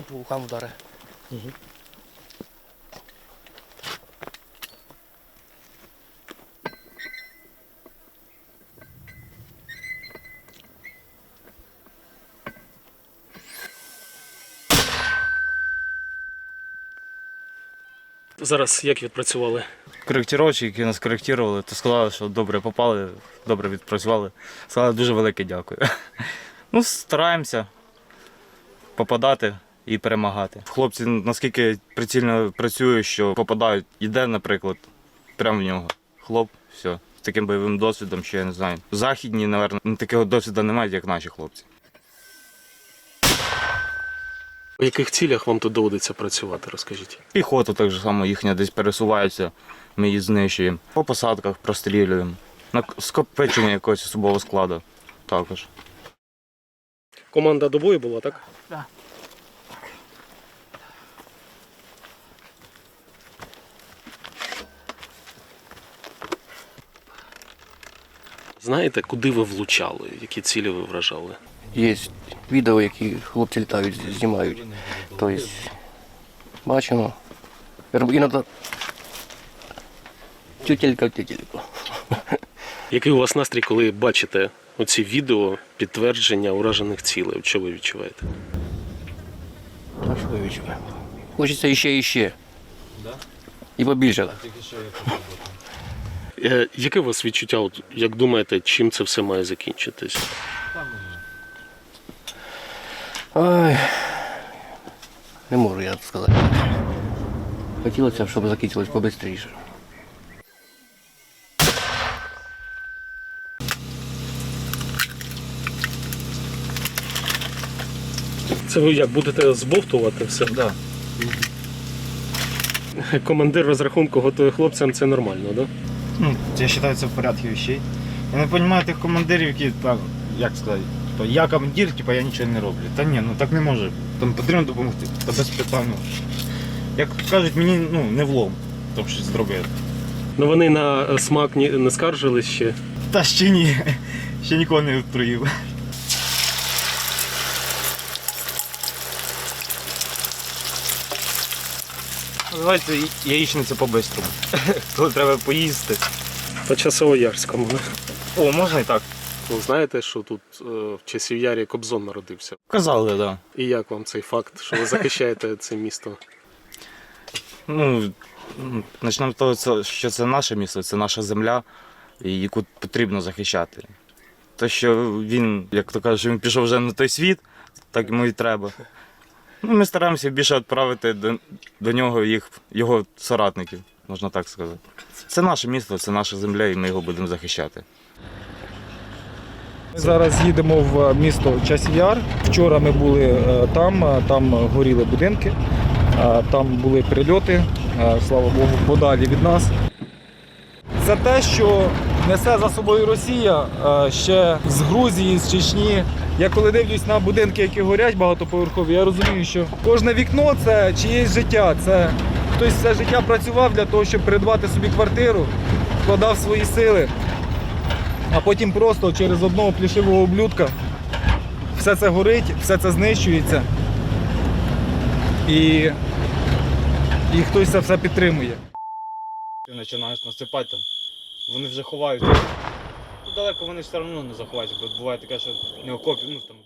по вухам вдари. Зараз як відпрацювали? коректировщики, які нас коректували, то сказали, що добре попали, добре відпрацювали. Сказали дуже велике дякую. Ну, стараємося попадати і перемагати. Хлопці наскільки прицільно працюють, що попадають, йде, наприклад, прямо в нього. Хлоп, все. З таким бойовим досвідом, що я не знаю. Західні, мабуть, такого досвіду не мають, як наші хлопці. У яких цілях вам тут доводиться працювати, розкажіть? Піхота так же само їхня десь пересувається, ми її знищуємо. По посадках прострілюємо. На скопичення якогось особового складу також. Команда до бою була, так? Да. Знаєте, куди ви влучали, які цілі ви вражали? Є відео, які хлопці літають, знімають. Тобто, бачимо. Іноді тютелька в тютельку. Який у вас настрій, коли бачите оці відео підтвердження уражених цілей? Що ви відчуваєте? А що я відчуваю? Хочеться іще і ще. І побільше. Е, яке у вас відчуття, от, як думаєте, чим це все має закінчитись? Ой, не можу я сказати. Хотілося б, щоб закінчилось побистріше. Це ви як будете збовтувати все? Да. Командир розрахунку готує хлопцям, це нормально, так? Да? Ну, я вважаю, це в порядку вещей. Я не розумію тих командирів, які там, як сказати, типу, я командир, типу, я нічого не роблю. Та ні, ну так не може. Там потрібно допомогти. Та без питань. Як кажуть, мені ну, не влом, щоб щось зробити. Ну вони на смак ні- не скаржились ще. Та ще ні. Ще нікого не отруїв. Давайте яєчниця по-бистрому. Коли треба поїсти. По часово-ярському. О, можна і так. Ви знаєте, що тут е, в часів Ярі Кобзон народився. Казали, так. Да. І як вам цей факт, що ви захищаєте це місто? Ну, почнемо з того, що це наше місто, це наша земля, яку потрібно захищати. То, що він, як то кажуть, він пішов вже на той світ, так йому і треба. Ну, ми стараємося більше відправити до, до нього їх, його соратників, можна так сказати. Це наше місто, це наша земля, і ми його будемо захищати. Ми зараз їдемо в місто Часів'яр. Вчора ми були е, там, е, там горіли будинки, е, там були прильоти, слава Богу, подалі від нас. Це те, що несе за собою Росія е, ще з Грузії, з Чечні. Я коли дивлюсь на будинки, які горять багатоповерхові, я розумію, що кожне вікно це чиєсь життя. Це хтось все життя працював для того, щоб придбати собі квартиру, вкладав свої сили а потім просто через одного плішивого облюдка все це горить, все це знищується. І, і хтось це все підтримує. Починаєш насипати. Вони вже ховаються. Ну, далеко вони все одно не заховаються, бо буває таке, що не окопі, ну там